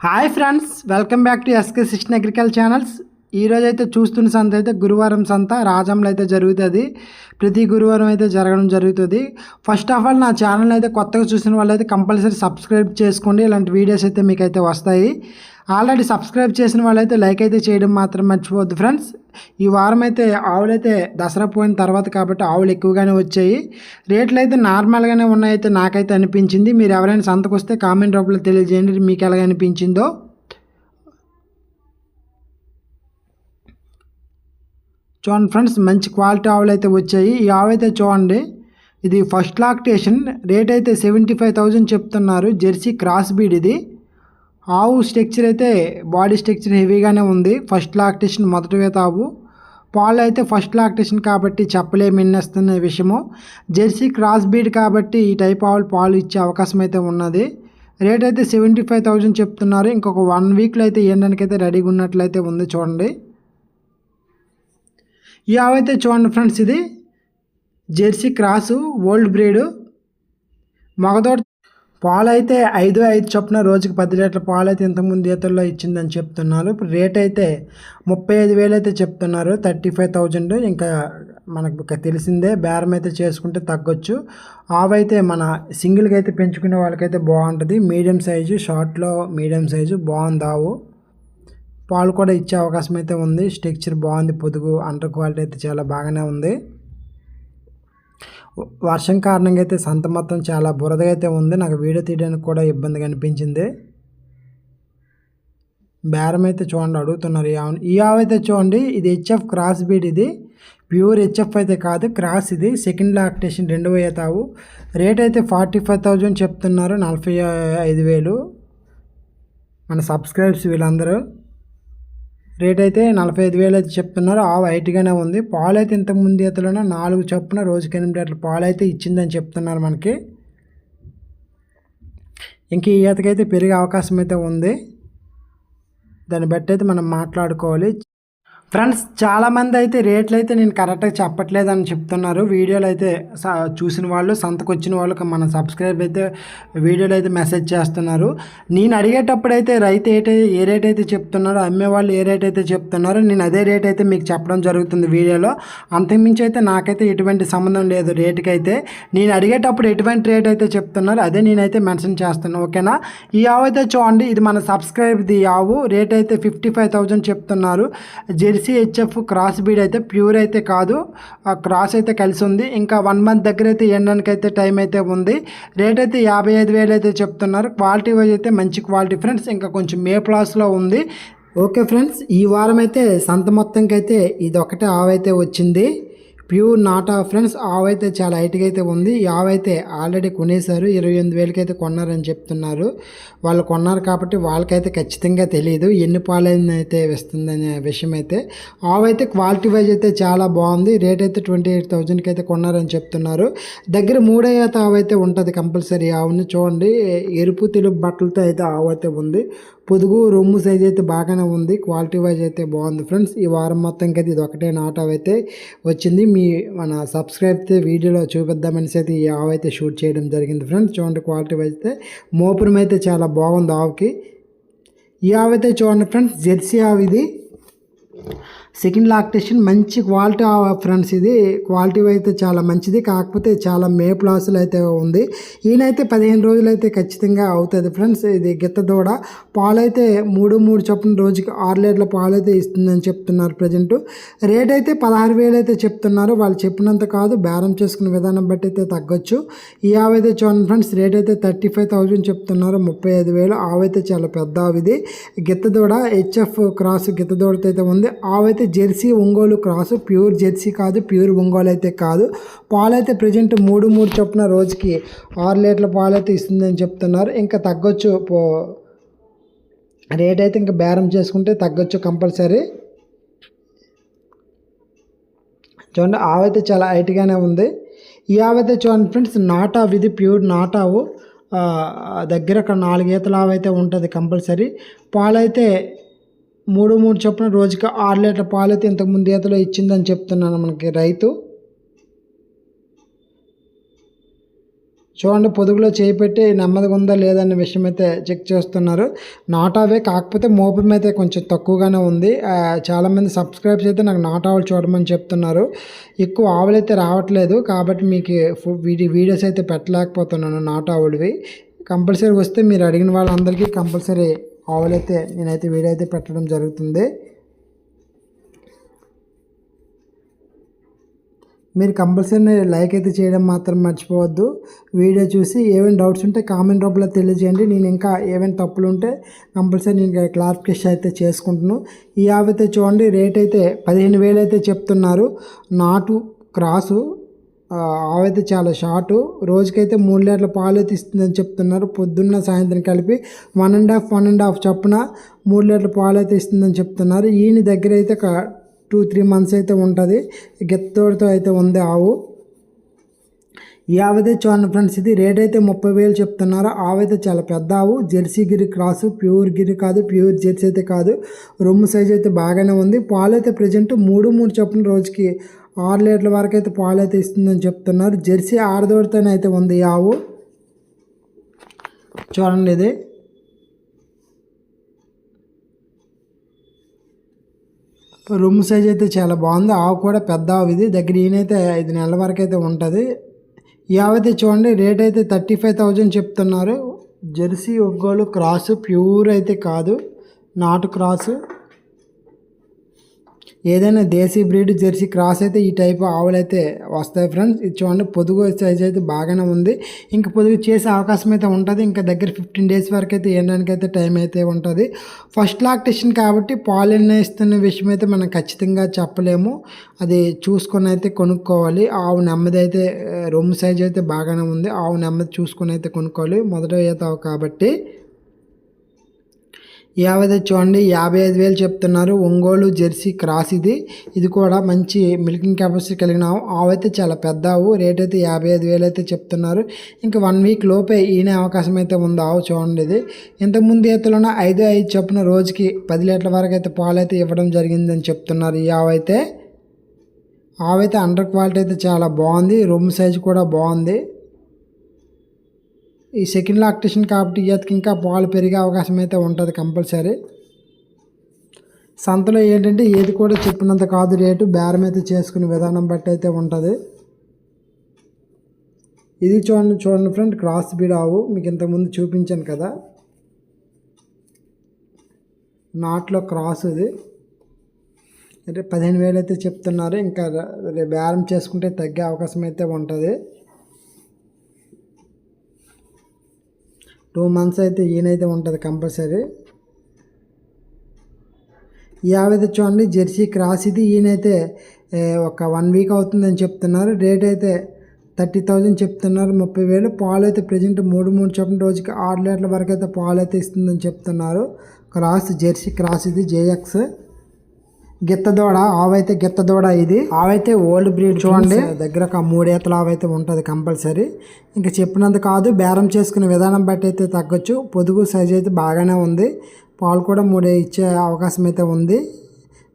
hi friends welcome back to SK sixteen agriculture channels ఈరోజు అయితే చూస్తున్న సంత అయితే గురువారం సంత రాజంలో అయితే జరుగుతుంది. ప్రతి గురువారం అయితే జరగడం జరుగుతుంది. ఫస్ట్ ఆఫ్ ఆల్ నా ఛానల్ అయితే కొత్తగా చూసిన వాళ్ళు అయితే కంపల్సరీ సబ్స్క్రైబ్ చేసుకోండి. ఇలాంటి వీడియోస్ అయితే మీకు అయితే వస్తాయి. ఆల్రెడీ సబ్స్క్రైబ్ చేసిన వాళ్ళైతే లైక్ అయితే చేయడం మాత్రం మర్చిపోవద్దు ఫ్రెండ్స్ ఈ వారం అయితే ఆవులు అయితే దసరా పోయిన తర్వాత కాబట్టి ఆవులు ఎక్కువగానే వచ్చాయి. రేట్లు అయితే నార్మల్గానే ఉన్నాయైతే నాకైతే అనిపించింది. మీరు ఎవరైనా సంతకు వస్తే కామెంట్ రూపంలో తెలియజేయండి. మీకు ఎలాగ అనిపించిందో. చూడండి ఫ్రెండ్స్ మంచి క్వాలిటీ ఆవులు అయితే వచ్చాయి. ఈ ఆవు అయితే చూడండి ఇది ఫస్ట్ లాక్టేషన్. రేట్ అయితే సెవెంటీ ఫైవ్ థౌజండ్ చెప్తున్నారు. జెర్సీ క్రాస్ బీడ్ ఇది. ఆవు స్ట్రక్చర్ అయితే బాడీ స్ట్రక్చర్ హెవీగానే ఉంది. ఫస్ట్ లాక్టేషన్ మొదటి వేత ఆవు. పాలు అయితే ఫస్ట్ లాక్టేషన్ కాబట్టి చెప్పలేము ఎన్నేస్తున్న విషయము. జెర్సీ క్రాస్ బీడ్ కాబట్టి ఈ టైప్ ఆవులు పాలు ఇచ్చే అవకాశం అయితే ఉన్నది. రేట్ అయితే సెవెంటీ ఫైవ్ థౌజండ్ చెప్తున్నారు. ఇంకొక వన్ వీక్లో అయితే ఇవ్వడానికి అయితే రెడీగా ఉన్నట్లయితే ఉంది చూడండి. ఈ ఆవు చూడండి ఫ్రెండ్స్ ఇది జెర్సీ క్రాసు ఓల్డ్ బ్రీడు. మగదోట పాలు అయితే ఐదు ఐదు చొప్పున రోజుకి పది లీటర్ల పాలు అయితే ఇంతకుముందు ఈతల్లో ఇచ్చిందని చెప్తున్నారు. ఇప్పుడు రేట్ అయితే ముప్పై ఐదు వేలు అయితే చెప్తున్నారు. థర్టీ ఫైవ్ థౌజండ్ ఇంకా మనకు తెలిసిందే బేరం అయితే చేసుకుంటే తగ్గొచ్చు. ఆవు అయితే మన సింగిల్గా అయితే పెంచుకునే వాళ్ళకైతే బాగుంటుంది. మీడియం సైజు షార్ట్లో మీడియం సైజు బాగుంది ఆవు. పాలు కూడా ఇచ్చే అవకాశం అయితే ఉంది. స్ట్రక్చర్ బాగుంది పొదుగు అండర్ క్వాలిటీ అయితే చాలా బాగానే ఉంది. వర్షం కారణంగా అయితే సంత మొత్తం చాలా బురదగా అయితే ఉంది. నాకు వీడియో తీయడానికి కూడా ఇబ్బందిగా అనిపించింది. బేరం అయితే చూడండి అడుగుతున్నారు ఈ ఆవు. ఈ ఆవు అయితే చూడండి ఇది హెచ్ఎఫ్ క్రాస్ బీడ్ ఇది. ప్యూర్ హెచ్ఎఫ్ అయితే కాదు క్రాస్ ఇది. సెకండ్ లాక్టేషన్ రెండు వేయ తావు రేట్ అయితే ఫార్టీ ఫైవ్ థౌజండ్ చెప్తున్నారు నలభై ఐదు వేలు. మన సబ్స్క్రైబ్స్ వీళ్ళందరూ. రేట్ అయితే నలభై ఐదు వేలు అయితే చెప్తున్నారు. ఆవు హైట్గానే ఉంది. పాలు అయితే ఇంతకు ముందు ఈతలోనే నాలుగు చొప్పున రోజుకి ఎనిమిది లీటర్ల పాలు అయితే ఇచ్చిందని చెప్తున్నారు మనకి. ఇంక ఈ ఈతకైతే పెరిగే అవకాశం అయితే ఉంది. దాన్ని బట్టి అయితే మనం మాట్లాడుకోవాలి. ఫ్రెండ్స్ చాలామంది అయితే రేట్లు అయితే నేను కరెక్ట్గా చెప్పట్లేదు అని చెప్తున్నారు. వీడియోలు అయితే చూసిన వాళ్ళు సంతకు వచ్చిన వాళ్ళకి మన సబ్స్క్రైబ్ అయితే వీడియోలు అయితే మెసేజ్ చేస్తున్నారు. నేను అడిగేటప్పుడు అయితే రైతు ఏటైతే ఏ రేట్ అయితే చెప్తున్నారో అమ్మే వాళ్ళు ఏ రేట్ అయితే చెప్తున్నారో నేను అదే రేట్ అయితే మీకు చెప్పడం జరుగుతుంది వీడియోలో. అంతకుమించి అయితే నాకైతే ఎటువంటి సంబంధం లేదు రేటుకి అయితే. నేను అడిగేటప్పుడు ఎటువంటి రేట్ అయితే చెప్తున్నారో అదే నేనైతే మెన్షన్ చేస్తున్నాను ఓకేనా? ఈ ఆవు అయితే చూడండి ఇది మన సబ్స్క్రైబ్ది ఆవు. రేట్ అయితే ఫిఫ్టీ ఫైవ్ థౌజండ్ చెప్తున్నారు. Jersey Jersey HF cross breed అయితే ప్యూర్ అయితే కాదు. ఆ క్రాస్ అయితే కలిసి ఉంది. ఇంకా వన్ మంత్ దగ్గర అయితే ఎండడానికి అయితే టైం అయితే ఉంది. రేట్ అయితే యాభై ఐదు వేలు అయితే చెప్తున్నారు. క్వాలిటీ వైజ్ అయితే మంచి క్వాలిటీ ఫ్రెండ్స్ ఇంకా కొంచెం మే ప్లాస్లో ఉంది. ఓకే ఫ్రెండ్స్ ఈ వారం అయితే సంత మొత్తంకి అయితే ఇది ఒకటే ఆవైతే వచ్చింది. ప్యూర్ నాటా ఫ్రెండ్స్ ఆవైతే చాలా హైట్గా అయితే ఉంది. ఆవైతే ఆల్రెడీ కొనేశారు. ఇరవై ఎనిమిది వేలకి అయితే కొన్నారని చెప్తున్నారు. వాళ్ళు కొన్నారు కాబట్టి వాళ్ళకైతే ఖచ్చితంగా తెలియదు ఎన్ని పాలైన అయితే ఇస్తుందనే విషయం అయితే. ఆవైతే క్వాలిటీ వైజ్ అయితే చాలా బాగుంది. రేట్ అయితే ట్వంటీ ఎయిట్ థౌజండ్కి అయితే కొన్నారని చెప్తున్నారు. దగ్గర మూడయ్యాత ఆవైతే ఉంటుంది కంపల్సరీ ఆవుని చూడండి. ఎరుపు తెలుపు బట్టలతో అయితే ఆవు అయితే ఉంది. పొదుగు రొమ్ము సైజ్ అయితే బాగానే ఉంది క్వాలిటీ వైజ్ అయితే బాగుంది ఫ్రెండ్స్ ఈ వారం మొత్తం అయితే ఇది ఒకటే నాట్ అయితే వచ్చింది. మీ మన సబ్స్క్రైబ్ వీడియోలో చూపిద్దామనేసి అయితే ఈ ఆవు అయితే షూట్ చేయడం జరిగింది ఫ్రెండ్స్ చూడండి క్వాలిటీ వైజ్ అయితే మోపురం అయితే చాలా బాగుంది ఆవుకి. ఈ ఆవు అయితే చూడండి ఫ్రెండ్స్ జెర్సీ ఆవు ఇది. సెకండ్ లాక్టేషన్ మంచి క్వాలిటీ ఫ్రెండ్స్ ఇది క్వాలిటీ అయితే చాలా మంచిది. కాకపోతే చాలా మేపు లాసులు అయితే ఉంది. ఈయనైతే పదిహేను రోజులు అయితే ఖచ్చితంగా అవుతుంది ఫ్రెండ్స్. ఇది గిత్త దూడ. పాలైతే మూడు మూడు చొప్పున రోజుకి ఆరు లీటర్ల పాలు అయితే ఇస్తుందని చెప్తున్నారు ప్రజెంట్. రేట్ అయితే పదహారు వేలు అయితే చెప్తున్నారు. వాళ్ళు చెప్పినంత కాదు. బేరం చేసుకునే విధానం బట్టి అయితే తగ్గొచ్చు. ఈ ఆవైతే చూడండి ఫ్రెండ్స్. రేట్ అయితే థర్టీ ఫైవ్ థౌజండ్ చెప్తున్నారు. ముప్పై ఐదు వేలు. ఆవైతే చాలా పెద్ద ఆవిది గిత్త దూడ. హెచ్ఎఫ్ క్రాస్ గిత్త దూడతో అయితే ఉంది. ఆవైతే Jersey Ongole cross. Pure Jersey కాదు ప్యూర్ ఒంగోలు అయితే కాదు. పాలైతే ప్రజెంట్ మూడు మూడు చొప్పున రోజుకి ఆరు లీటర్ల పాలైతే ఇస్తుందని చెప్తున్నారు. ఇంకా తగ్గొచ్చు రేట్ అయితే ఇంకా బేరం చేసుకుంటే తగ్గొచ్చు కంపల్సరీ. చూడండి ఆవైతే చాలా హైట్గానే ఉంది. ఈ ఆవైతే చూడండి ఫ్రెండ్స్ నాటా ఇది ప్యూర్ నాటావు. దగ్గర ఒక నాలుగు ఈతలు ఆవైతే ఉంటుంది కంపల్సరీ. పాలైతే మూడు మూడు చొప్పున రోజుకి ఆరు లీటర్ పాలు అయితే ఇంతకుముందు ఈతలో ఇచ్చిందని చెప్తున్నాను మనకి రైతు. చూడండి పొదుగులో చేపెట్టి నెమ్మదిగా ఉందా లేదా అనే విషయం అయితే చెక్ చేస్తున్నారు. నాట్ అవే కాకపోతే మోపం అయితే కొంచెం తక్కువగానే ఉంది. చాలామంది సబ్స్క్రైబ్స్ అయితే నాకు నాట్ ఆవులు చూడమని చెప్తున్నారు. ఎక్కువ ఆవులు అయితే రావట్లేదు కాబట్టి మీకు ఫు- వీడి వీడియోస్ అయితే పెట్టలేకపోతున్నాను నాట్ ఆవులవి. కంపల్సరీ వస్తే మీరు అడిగిన వాళ్ళందరికీ కంపల్సరీ ఆవులు అయితే నేనైతే వీడియో అయితే పెట్టడం జరుగుతుంది. మీరు కంపల్సరీ లైక్ అయితే చేయడం మాత్రం మర్చిపోవద్దు. వీడియో చూసి ఏమైనా డౌట్స్ ఉంటే కామెంట్ రూపంలో తెలియజేయండి. నేను ఇంకా ఏమైనా తప్పులు ఉంటే కంపల్సరీ నేను క్లారిఫికేషన్ అయితే చేసుకుంటున్నాను. ఈ ఆవు అయితే చూడండి రేట్ అయితే పదిహేను వేలు అయితే చెప్తున్నారు. నాటు క్రాసు ఆ, అయితే చాలా షార్ట్. రోజుకైతే మూడు లీటర్ల పాలు అయితే ఇస్తుందని చెప్తున్నారు. పొద్దున్న సాయంత్రం కలిపి one and half one and half చొప్పున మూడు లీటర్ల పాలు అయితే ఇస్తుందని చెప్తున్నారు. ఈయన దగ్గర అయితే ఒక టూ త్రీ మంత్స్ అయితే ఉంటుంది. గెత్తోడితో అయితే ఉంది ఆవు. ఈ చూడండి ఫ్రెండ్స్ ఇది రేట్ అయితే ముప్పై వేలు చెప్తున్నారు. ఆవైతే చాలా పెద్ద ఆవు. Jersey Gir cross pure Gir కాదు ప్యూర్ జెర్సీ అయితే కాదు. రొమ్ము సైజ్ అయితే బాగానే ఉంది. పాలు అయితే ప్రజెంట్ మూడు మూడు చొప్పున రోజుకి ఆరు లీటర్ల వరకు అయితే పాలు అయితే ఇస్తుందని చెప్తున్నారు. జెర్సీ ఆడదోడితోనే అయితే ఉంది ఈ ఆవు. చూడండి ఇది. రూమ్ సైజ్ అయితే చాలా బాగుంది. ఆవు కూడా పెద్ద ఆవు ఇది. దగ్గర ఈయనైతే ఐదు నెలల వరకు అయితే ఉంటుంది. ఈ ఆవు అయితే చూడండి రేట్ అయితే థర్టీ ఫైవ్ థౌజండ్ చెప్తున్నారు. జెర్సీ ఒగ్గోలు క్రాస్ ప్యూర్ అయితే కాదు. నాటు క్రాసు. ఏదైనా దేశీ బ్రీడ్ జెర్సీ క్రాస్ అయితే ఈ టైప్ ఆవులు అయితే వస్తాయి ఫ్రెండ్స్. ఇది చూడండి పొదుగు సైజ్ అయితే బాగానే ఉంది. ఇంకా పొదుగు చేసే అవకాశం అయితే ఉంటుంది. ఇంకా దగ్గర ఫిఫ్టీన్ డేస్ వరకు అయితే వేయడానికి అయితే టైం అయితే ఉంటుంది. ఫస్ట్ లాక్టేషన్ కాబట్టి పాలు ఇస్తున్న విషయం అయితే మనం ఖచ్చితంగా చెప్పలేము. అది చూసుకొని అయితే కొనుక్కోవాలి. ఆవు నెమ్మది అయితే రూమ్ రొమ్ము సైజ్ అయితే బాగానే ఉంది. ఆవు నెమ్మది చూసుకొని అయితే కొనుక్కోవాలి. మొదట ఈతావు కాబట్టి. యాభై చూడండి యాభై ఐదు వేలు చెప్తున్నారు. ఒంగోలు జెర్సీ క్రాస్ ఇది. ఇది కూడా మంచి మిల్కింగ్ కెపాసిటీ కలిగిన ఆవు. అయితే చాలా పెద్ద ఆవు. రేట్ అయితే యాభై ఐదు వేలు అయితే చెప్తున్నారు. ఇంకా వన్ వీక్ లోపే ఈనే అవకాశం అయితే ఉంది ఆవు చూడండి ఇది. ఇంతకుముందు ఈతలోన ఐదు ఐదు చొప్పున రోజుకి పది లీటర్ల వరకు అయితే పాలు అయితే ఇవ్వడం జరిగిందని చెప్తున్నారు ఈ ఆవు అయితే. ఆవు అయితే అండర్ క్వాలిటీ అయితే చాలా బాగుంది. రూమ్ సైజ్ కూడా బాగుంది. ఈ సెకండ్ లాక్టేషన్ కాబట్టి ఈతకి ఇంకా పాలు పెరిగే అవకాశం అయితే ఉంటుంది కంపల్సరీ. సంతలో ఏంటంటే ఏది కూడా చెప్పినంత కాదు రేటు బేరం అయితే చేసుకునే విధానం బట్టి అయితే ఉంటుంది. ఇది చూడండి చూడండి ఫ్రెండ్ క్రాస్ బీడ్ ఆవు. మీకు ఇంతకుముందు చూపించాను కదా. నాట్లో క్రాస్ ఇది. అంటే పదిహేను వేలు అయితే చెప్తున్నారు. ఇంకా బేరం చేసుకుంటే తగ్గే అవకాశం అయితే ఉంటుంది. టూ మంత్స్ అయితే ఈయనైతే ఉంటుంది కంపల్సరీ. ఈ ఆవిడ చూడండి జెర్సీ క్రాస్ ఇది. ఈయనైతే ఒక వన్ వీక్ అవుతుందని చెప్తున్నారు. రేట్ అయితే థర్టీ థౌజండ్ చెప్తున్నారు. ముప్పై వేలు. పాలు అయితే ప్రజెంట్ మూడు మూడు చొప్పున రోజుకి ఆరు లీటర్ల వరకు అయితే పాలు అయితే ఇస్తుందని చెప్తున్నారు. క్రాస్ జెర్సీ క్రాస్ ఇది జేఎక్స్. గిత్తదోడ ఆవైతే గిత్తదోడ ఇది. ఆవైతే ఓల్డ్ బ్రీడ్ చూడండి. దగ్గర ఒక మూడేతల ఆవైతే ఉంటుంది కంపల్సరీ. ఇంకా చెప్పినంత కాదు బేరం చేసుకునే విధానం బట్టి అయితే తగ్గొచ్చు. పొదుగు సైజ్ అయితే బాగానే ఉంది. పాలు కూడా మూడే ఇచ్చే అవకాశం అయితే ఉంది.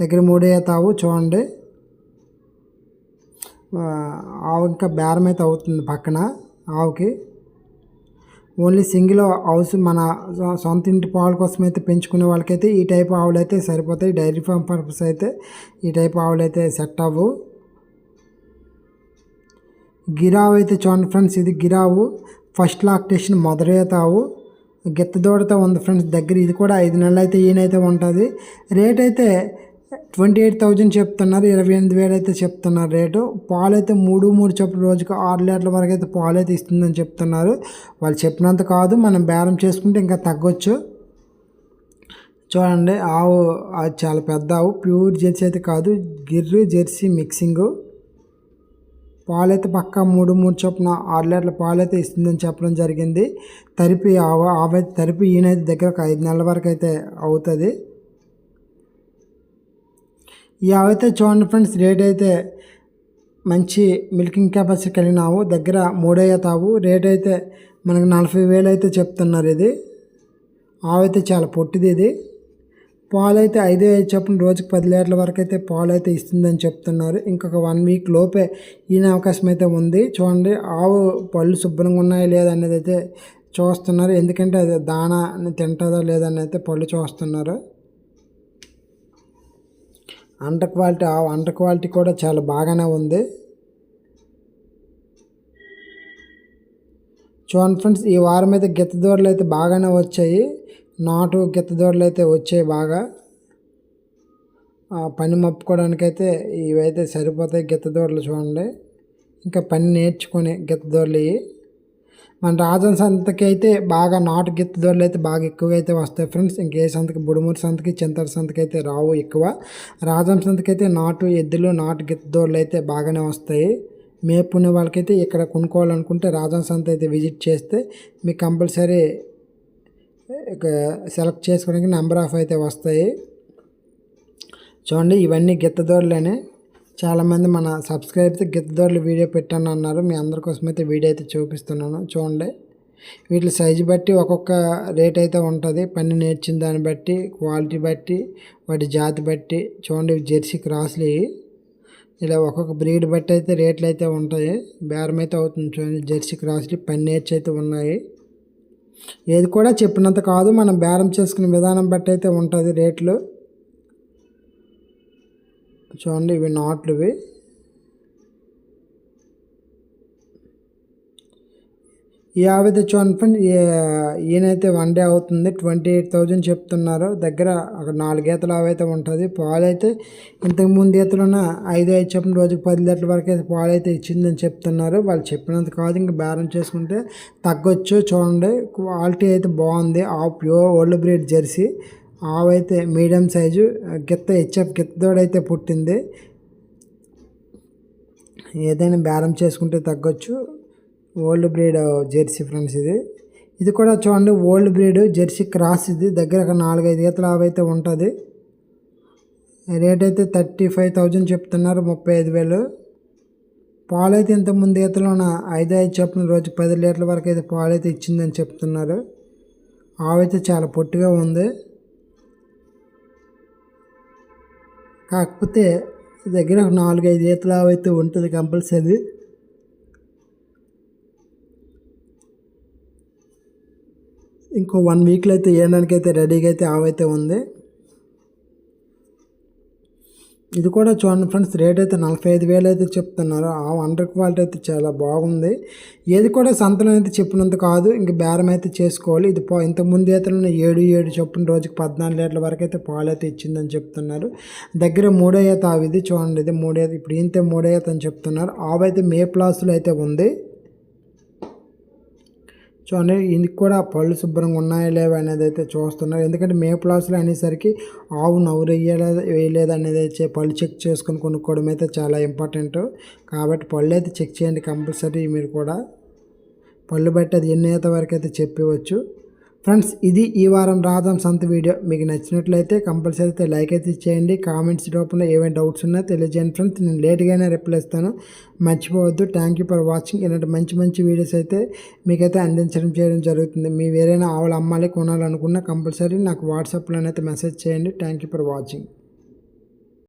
దగ్గర మూడే తావు చూడండి. ఆవు ఇంకా బేరం అయితే అవుతుంది పక్కన ఆవుకి. ఓన్లీ సింగిల్ హౌస్ మన సొంత ఇంటి పాల కోసం అయితే పెంచుకునే వాళ్ళకైతే ఈ టైప్ ఆవులు అయితే సరిపోతాయి. డైరీ ఫామ్ పర్పస్ అయితే ఈ టైప్ ఆవులు అయితే సెట్ అవ్వు. గిరావు అయితే చూడండి ఫ్రెండ్స్ ఇది గిరావు. ఫస్ట్ లాక్టేషన్ మొదలైతావు గిత్తదోడతో ఉంది ఫ్రెండ్స్ దగ్గర ఇది కూడా ఐదు నెలలు అయితే ఈయనైతే ఉంటుంది. రేట్ అయితే ట్వంటీ ఎయిట్ థౌజండ్ చెప్తున్నారు ఇరవై ఎనిమిది వేలు అయితే చెప్తున్నారు రేటు. పాలు అయితే మూడు మూడు చొప్పున రోజుకి ఆరు లీటర్ల వరకు అయితే పాలు అయితే ఇస్తుందని చెప్తున్నారు. వాళ్ళు చెప్పినంత కాదు మనం బేరం చేసుకుంటే ఇంకా తగ్గొచ్చు. చూడండి ఆవు అది చాలా పెద్ద ఆవు ప్యూర్ జెర్సీ అయితే కాదు గిర్రు జెర్సీ మిక్సింగు. పాలైతే పక్కా మూడు మూడు చొప్పున ఆరు లీటర్ల పాలైతే ఇస్తుందని చెప్పడం జరిగింది. తరిపి ఆవ ఆవైతే తరిపి ఈయనైతే దగ్గర ఒక ఐదు నెలల వరకు అయితే అవుతుంది. ఈ చూడండి ఫ్రెండ్స్ రేట్ అయితే మంచి మిల్కింగ్ కెపాసిటీ కలిగిన ఆవు. దగ్గర మూడయ్య తావు. రేట్ అయితే మనకు నలభై వేలు అయితే చెప్తున్నారు ఇది. ఆవు అయితే చాలా పొట్టిది ఇది. పాలు అయితే ఐదు ఐదు చొప్పున రోజుకి పది లీటర్ల వరకు అయితే పాలు అయితే ఇస్తుందని చెప్తున్నారు. ఇంకొక వన్ వీక్ లోపే ఈయన అవకాశం అయితే ఉంది. చూడండి ఆవు పళ్ళు శుభ్రంగా ఉన్నాయా లేదా అనేది అయితే చూస్తున్నారు. ఎందుకంటే అది దానా తింటుందా లేదని అయితే పళ్ళు చూస్తున్నారు. అంట క్వాలిటీ ఆవు అంట క్వాలిటీ కూడా చాలా బాగానే ఉంది. చూడండి ఫ్రెండ్స్ ఈ వారం అయితే గిత్త దూడలు అయితే బాగానే వచ్చాయి. నాటు గిత్త దూడలు అయితే వచ్చాయి బాగా. పని మప్పుకోవడానికి అయితే ఇవైతే సరిపోతాయి గిత్త దూడలు చూడండి. ఇంకా పని నేర్చుకొని గిత్త దూడలు ఇవి. మన రాజన్ సంతకి అయితే బాగా నాటు గిత్త అయితే బాగా ఎక్కువగా అయితే వస్తాయి ఫ్రెండ్స్. ఇంకే సంతకి? బుడుమూరు సంతకి చింతల సంతకి అయితే రావు ఎక్కువ. రాజం సంతకి అయితే నాటు ఎద్దులు నాటు గిత్త అయితే బాగానే వస్తాయి. మేపుకునే వాళ్ళకైతే ఇక్కడ కొనుక్కోవాలనుకుంటే రాజం సంత అయితే విజిట్ చేస్తే మీకు కంపల్సరీ సెలెక్ట్ చేసుకోవడానికి నెంబర్ ఆఫ్ అయితే వస్తాయి. చూడండి ఇవన్నీ గిత్తదోర్లేనే చాలామంది మన సబ్స్క్రైబ్స్ గిత్తదోర్లు వీడియో పెట్టాను అన్నారు. మీ అందరి కోసం అయితే వీడియో అయితే చూపిస్తున్నాను. చూడండి. వీటి సైజు బట్టి ఒక్కొక్క రేట్ అయితే ఉంటుంది. పని నేర్చిన దాన్ని బట్టి క్వాలిటీ బట్టి వాటి జాతి బట్టి. చూడండి జెర్సీ క్రాస్లు ఇలా ఒక్కొక్క బ్రీడ్ బట్టి అయితే రేట్లు అయితే ఉంటాయి. బేరం అయితే అవుతుంది చూడండి. జెర్సీ క్రాస్లు పని నేర్చి అయితే ఉన్నాయి. ఏది కూడా చెప్పినంత కాదు. మనం బేరం చేసుకునే విధానం బట్టి అయితే ఉంటుంది రేట్లు. చూడండి ఇవి నాట్లు ఇవి. ఈ ఆవిడ చూడండి ఫ్రెండ్ ఈయనైతే వన్ డే అవుతుంది ట్వంటీ ఎయిట్ థౌజండ్ చెప్తున్నారు. దగ్గర అక్కడ నాలుగు ఈతలు అవైతే ఉంటుంది. పాలు అయితే ఇంతకు ముందు ఈతలున్న ఐదు ఐదు చెప్పిన రోజుకి పది లీటర్ల వరకు అయితే పాలు అయితే ఇచ్చిందని చెప్తున్నారు. వాళ్ళు చెప్పినంత కాదు ఇంకా బేరం చేసుకుంటే తగ్గొచ్చు. చూడండి క్వాలిటీ అయితే బాగుంది. ఆ ప్యూర్ ఓల్డ్ బ్రీడ్ జెర్సీ. ఆవైతే మీడియం సైజు గిత్త హెచ్ఎఫ్ గిత్తదోడైతే పుట్టింది. ఏదైనా బేరం చేసుకుంటే తగ్గొచ్చు. ఓల్డ్ బ్రీడ్ జెర్సీ ఫ్రెండ్స్ ఇది. ఇది కూడా చూడండి ఓల్డ్ బ్రీడ్ జెర్సీ క్రాస్ ఇది. దగ్గర ఒక నాలుగైదు ఈతల ఆవైతే అయితే ఉంటుంది. రేట్ అయితే థర్టీ ఫైవ్ థౌజండ్ చెప్తున్నారు ముప్పై ఐదు వేలు. పాలు అయితే ఇంతకుముందు ఈతలోన ఐదు ఐదు చెప్పిన రోజు పది లీటర్ల వరకు అయితే పాలు అయితే ఇచ్చిందని చెప్తున్నారు. ఆవైతే అయితే చాలా పొట్టిగా ఉంది. కాకపోతే దగ్గర ఒక నాలుగైదు ఈతలు అయితే ఉంటుంది కంపల్సరీ. ఇంకో వన్ వీక్లో అయితే వేయడానికి అయితే రెడీగా అయితే ఆవైతే ఉంది. ఇది కూడా చూడండి ఫ్రెండ్స్ రేట్ అయితే నలభై ఐదు వేలు అయితే చెప్తున్నారు. ఆ అండర్ క్వాలిటీ అయితే చాలా బాగుంది. ఏది కూడా సంతలో అయితే చెప్పినంత కాదు. ఇంక బేరం అయితే చేసుకోవాలి. ఇది పా ఇంతకుముందు అయితే ఏడు ఏడు చొప్పున రోజుకి పద్నాలుగు లీటర్ల వరకు అయితే పాలు అయితే ఇచ్చిందని చెప్తున్నారు. దగ్గర మూడో ఈత ఆవిది. చూడండి ఇది మూడో ఇప్పుడు ఇంతే మూడో ఈత అని చెప్తున్నారు. ఆవు అయితే మే ప్లాస్లో అయితే ఉంది. చూడండి ఇందుకు కూడా పళ్ళు శుభ్రంగా ఉన్నాయా లేవా అనేది అయితే చూస్తున్నారు. ఎందుకంటే మే ప్లాస్లో అనేసరికి ఆవు నవ్వు వేయలేదు వేయలేదు అనేది అయితే పళ్ళు చెక్ చేసుకొని కొనుక్కోవడం అయితే చాలా ఇంపార్టెంట్ కాబట్టి పళ్ళు అయితే చెక్ చేయండి కంపల్సరీ మీరు కూడా. పళ్ళు బట్టి అది ఎన్ని వరకు అయితే చెప్పవచ్చు. ఫ్రెండ్స్ ఇది ఈ వారం రాధం సంత వీడియో. మీకు నచ్చినట్లయితే కంపల్సరీ అయితే లైక్ అయితే చేయండి. కామెంట్స్ రూపంలో ఏమైనా డౌట్స్ ఉన్నా తెలియజేయండి ఫ్రెండ్స్. నేను లేట్గానే రిప్లై ఇస్తాను. మర్చిపోవద్దు. థ్యాంక్ యూ ఫర్ వాచింగ్ ఇలాంటి మంచి మంచి వీడియోస్ అయితే మీకైతే అందించడం చేయడం జరుగుతుంది. మీ వేరైనా ఆవుల అమ్మాలి కొనాలనుకున్నా కంపల్సరీ నాకు వాట్సాప్లోనైతే మెసేజ్ చేయండి. Thank you for watching